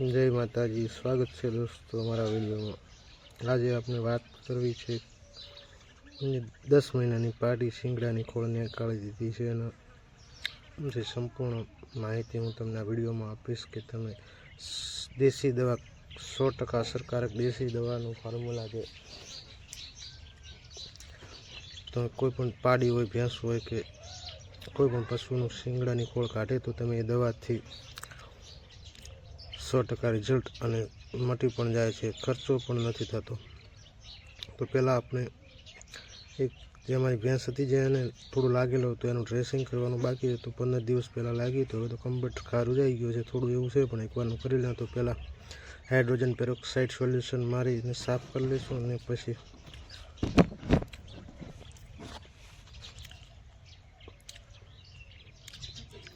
જય માતાજી, સ્વાગત છે દોસ્તો અમારા વિડીયોમાં. આજે આપણે વાત કરવી છે દસ મહિનાની પાર્ટી શિંગડાની ખોળને કાઢી દીધી છે અને જે સંપૂર્ણ માહિતી હું તમને આ વિડીયોમાં આપીશ કે તમે દેશી દવા, સો ટકા અસરકારક દેશી દવાનું ફોર્મ્યુલા છે તમે કોઈ પણ પાડી હોય, ભેંસ હોય કે કોઈ પણ પશુનું શિંગડાની ખોળ કાઢે, તો તમે એ દવાથી સો ટકા રિઝલ્ટ અને મટી પણ જાય છે. ખર્ચો પણ નથી થતો. તો પહેલાં આપણે એક જે અમારી ભેંસ હતી જે એને થોડું લાગેલું હતું, એનું ડ્રેસિંગ કરવાનું બાકી હતું. પંદર દિવસ પહેલાં લાગી તો હવે તો કમ્પ્લીટ ખારું જઈ ગયું છે. થોડું એવું છે, પણ એકવારનું કરી લે તો પહેલાં હાઇડ્રોજન પેરોક્સાઇડ સોલ્યુશન મારીને સાફ કરી લઈશું અને પછી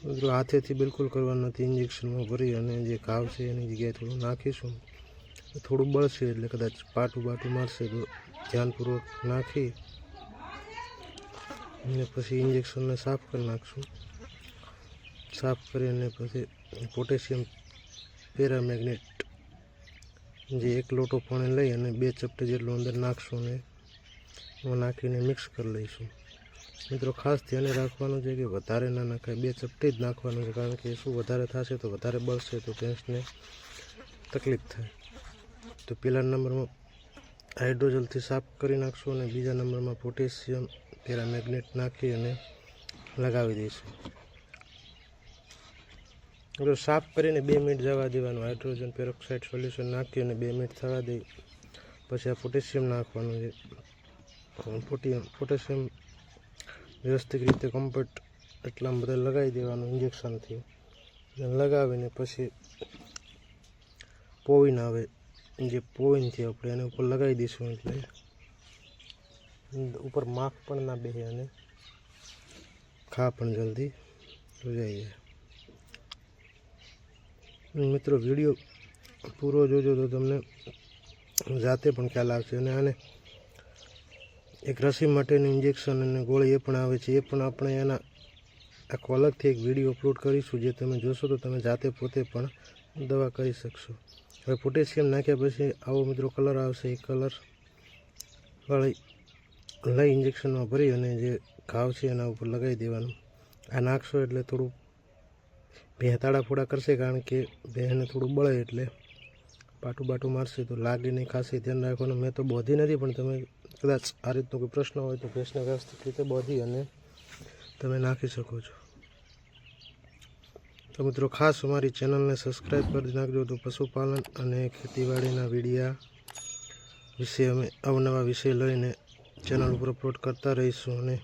મિત્રો હાથેથી બિલકુલ કરવાનું નથી ઇન્જેક્શનમાં ભરી અને જે ઘાવ છે એની જગ્યાએ થોડું નાખીશું. થોડું બળશે એટલે કદાચ પાટું બાટું મારશે તો ધ્યાનપૂર્વક નાખી અને પછી ઇન્જેક્શનને સાફ કરી નાખશું. સાફ કરીને પછી પોટેશિયમ પેરામેગ્નેટ જે એક લોટો પાણી લઈ અને બે ચપટી જેટલું અંદર નાખશું અને નાખીને મિક્સ કરી લઈશું. મિત્રો, ખાસ ધ્યાને રાખવાનું છે કે વધારે ના નાખાય, બે ચપટી જ નાખવાનું છે, કારણ કે શું વધારે થશે તો વધારે બળશે તો ભેંસને તકલીફ થાય. તો પહેલા નંબરમાં હાઇડ્રોજલથી સાફ કરી નાખશું અને બીજા નંબરમાં પોટેશિયમ પેરામેગ્નેટ નાખી અને લગાવી દઈશું. જો સાફ કરીને બે મિનિટ જવા દેવાનું. હાઇડ્રોજન પેરોક્સાઇડ સોલ્યુશન નાખી અને બે મિનિટ થવા દઈ. પછી આ પોટેશિયમ નાખવાનું છે. પોટેશિયમ વ્યવસ્થિત રીતે કમ્પ્લીટ એટલા બધા લગાવી દેવાનું ઇન્જેક્શનથી લગાવીને પછી પોવીન આવે. જે પોવીનથી આપણે એને ઉપર લગાવી દઈશું એટલે ઉપર માખ પણ ના બેસે અને ખા પણ જલ્દી જાય. મિત્રો વીડિયો પૂરો જોજો તો તમને જાતે પણ ખ્યાલ આવશે અને આને એક રસી માટેનું ઇન્જેક્શન અને ગોળી એ પણ આવે છે. એ પણ આપણે એના આખો અલગથી એક વીડિયો અપલોડ કરીશું. જે તમે જોશો તો તમે જાતે પોતે પણ દવા કરી શકશો. હવે પોટેશિયમ નાખ્યા પછી આવો મિત્રો કલર આવશે. એ કલર વાળી લઈ ઇન્જેક્શનમાં ભરી અને જે ઘાવ છે એના ઉપર લગાવી દેવાનું. આ નાખશો એટલે થોડું ભેં તાળાફોડા કરશે કારણ કે ભેંને થોડું બળે એટલે પાટું બાટું મારશે તો લાગે નહીં ખાસી ધ્યાન રાખવાનું. મેં તો બોધી નથી, પણ તમે કદાચ આ રીતનો કોઈ પ્રશ્ન હોય તો ભેંસને વ્યવસ્થિત રીતે બોધી અને તમે નાખી શકો છો. તો મિત્રો ખાસ અમારી ચેનલને સબસ્ક્રાઈબ કરી નાખજો. તો પશુપાલન અને ખેતીવાડીના વિડીયા વિશે અમે અવનવા વિષય લઈને ચેનલ ઉપર અપલોડ કરતા રહીશું અને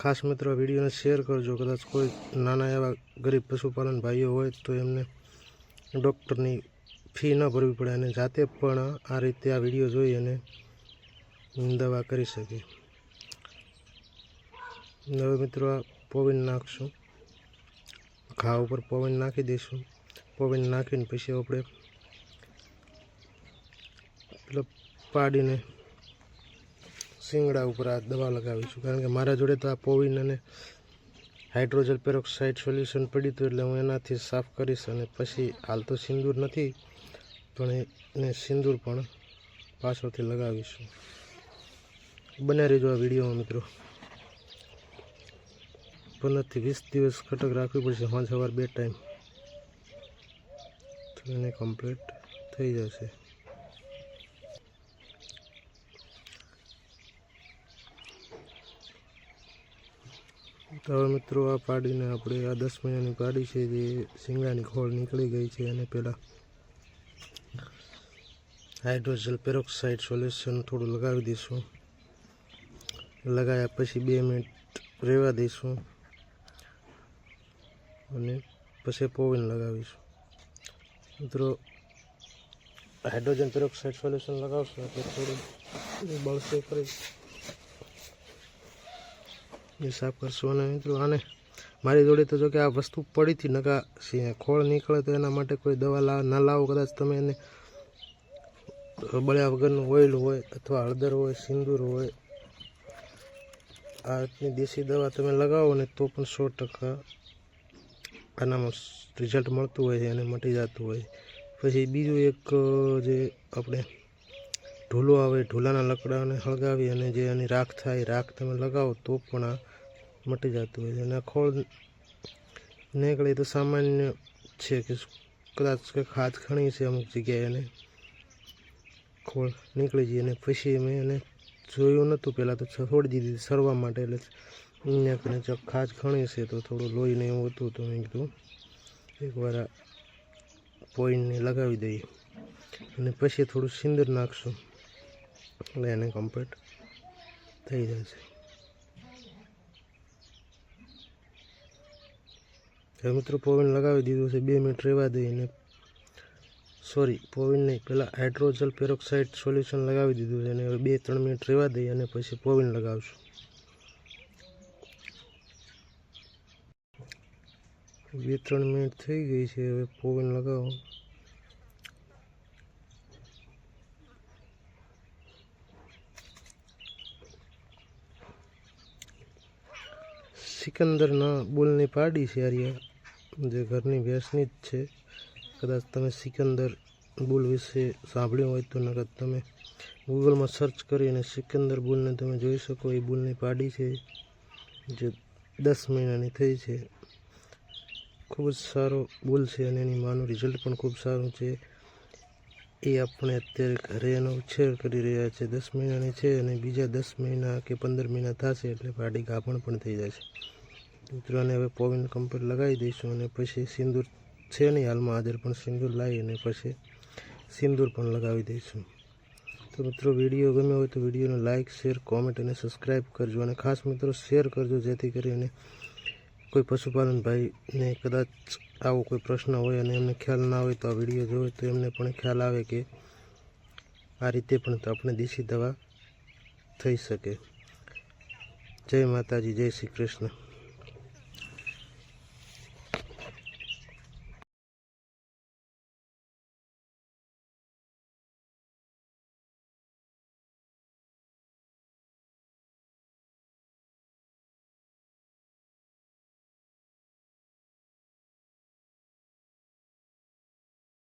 ખાસ મિત્રો વિડીયોને શેર કરજો. કદાચ કોઈ નાના એવા ગરીબ પશુપાલન ભાઈઓ હોય તો એમને ડૉક્ટરની ફી ન ભરવી પડે અને જાતે પણ આ રીતે આ વીડિયો જોઈ અને દવા કરી શકીએ. હવે મિત્રો આ પોવિન નાખશું. ઘા ઉપર પવન નાખી દઈશું. પવન નાખીને પછી આપણે પેલા પાડીને શિંગડા ઉપર આ દવા લગાવીશું. કારણ કે મારા જોડે તો આ પોવિન અને હાઇડ્રોજન પેરોક્સાઇડ સોલ્યુશન પડ્યું હતું એટલે હું એનાથી સાફ કરીશ અને પછી હાલ તો સિંદૂર નથી, પણ એને સિંદૂર પણ પાછળથી લગાવીશું. બને રહેજો આ વિડીયોમાં, મિત્રો. પંદરથી વીસ દિવસ ખટક રાખવી પડશે, સાંજ સવાર બે ટાઈમ એને કમ્પ્લીટ થઈ જશે. તો હવે, મિત્રો, આ પાડીને આપણે આ દસ મહિનાની પાડી છે, જે શિંગડાની ખોળ નીકળી ગઈ છે, અને પહેલાં હાઇડ્રોજલ પેરોક્સાઇડ સોલ્યુશન થોડું લગાવી દઈશું. લગાવ્યા પછી બે મિનિટ રહેવા દઈશું અને પછી પોવીન લગાવીશું. મિત્રો, હાઇડ્રોજન પેરોક્સાઇડ સોલ્યુશન લગાવશો એટલે થોડું બળશે ખરી એ સાફ કરશું અને મિત્રો, આને મારી જોડે તો જો કે આ વસ્તુ પડી હતી નકા ખોળ નીકળે તો એના માટે કોઈ દવા લાવ ના લાવો, કદાચ તમે એને બળ્યા વગરનું ઓઇલ હોય અથવા હળદર હોય, સિંદૂર હોય આ દેશી દવા તમે લગાવો ને તો પણ સો ટકા આનામાં રિઝલ્ટ મળતું હોય છે અને મટી જતું હોય પછી બીજું એક જે આપણે ઢોલો આવે, ઢોલાના લકડાને હળગાવી અને જે એની રાખ થાય, રાખ તમે લગાવો તો પણ આ મટી જતું હોય છે. અને આ ખોળ નીકળે તો સામાન્ય છે કે કદાચ કંઈક હાથ ખણી છે અમુક જગ્યાએ એને ખોળ નીકળી જઈએ અને પછી અમે એને જોયું નહોતું પહેલાં તો છોડી દીધી સરવા માટે, એટલે અહીંયા કને ખાજ ખણી છે તો થોડું લોહીને એવું હતું તો મેં કીધું એકવાર આ પોઈન્ટને લગાવી દઈએ. અને પછી થોડું સિંદર નાખશું. એટલે એને કમ્પ્લીટ થઈ જશે હવે મિત્રો પોઈન્ટ લગાવી દીધું છે, બે મિનિટ રહેવા દઈને સોરી, પોવિન નહીં. પહેલાં હાઇડ્રોજલ પેરોક્સાઇડ સોલ્યુશન લગાવી દીધું છે અને હવે બે ત્રણ મિનિટ રહેવા દઈએ અને પછી પોવિન લગાવશું. બે ત્રણ મિનિટ થઈ ગઈ છે, હવે પોવિન લગાવો. સિકંદરના બુલની પાડી છે આર્યા. જે ઘરની ભેંસની જ છે. કદાચ તમે સિકંદર બુલ વિશે સાંભળ્યું હોય તો કદાચ તમે ગૂગલમાં સર્ચ કરીને સિકંદર બુલને તમે જોઈ શકો. એ બુલની પાડી છે જે દસ મહિનાની થઈ છે. ખૂબ જ સારો બુલ છે અને એની માનું રિઝલ્ટ પણ ખૂબ સારું છે. એ આપણે અત્યારે ઘરે એનો ઉછેર કરી રહ્યા છે. દસ મહિનાની છે અને બીજા દસ મહિના કે પંદર મહિના થશે એટલે પાડી ગાભણ પણ થઈ જશે. મિત્રોને હવે પોવિન કમ્પ્લીટ લગાવી દઈશું અને પછી સિંદૂર છે નહીં હાલમાં હાજર પણ સિંદૂર લાવી અને પછી સિંદૂર પણ લગાવી દઈશું. તો મિત્રો, વીડિયો ગમ્યો હોય તો વિડીયોને લાઇક શેર, કોમેન્ટ અને સબસ્ક્રાઈબ કરજો અને ખાસ મિત્રો, શેર કરજો જેથી કરીને કોઈ પશુપાલન ભાઈને કદાચ આવો કોઈ પ્રશ્ન હોય અને એમને ખ્યાલ ના હોય તો આ વીડિયો જોવે, તો એમને પણ ખ્યાલ આવે કે આ રીતે પણ આપણે દેશી દવા થઈ શકે. જય માતાજી, જય શ્રી કૃષ્ણ.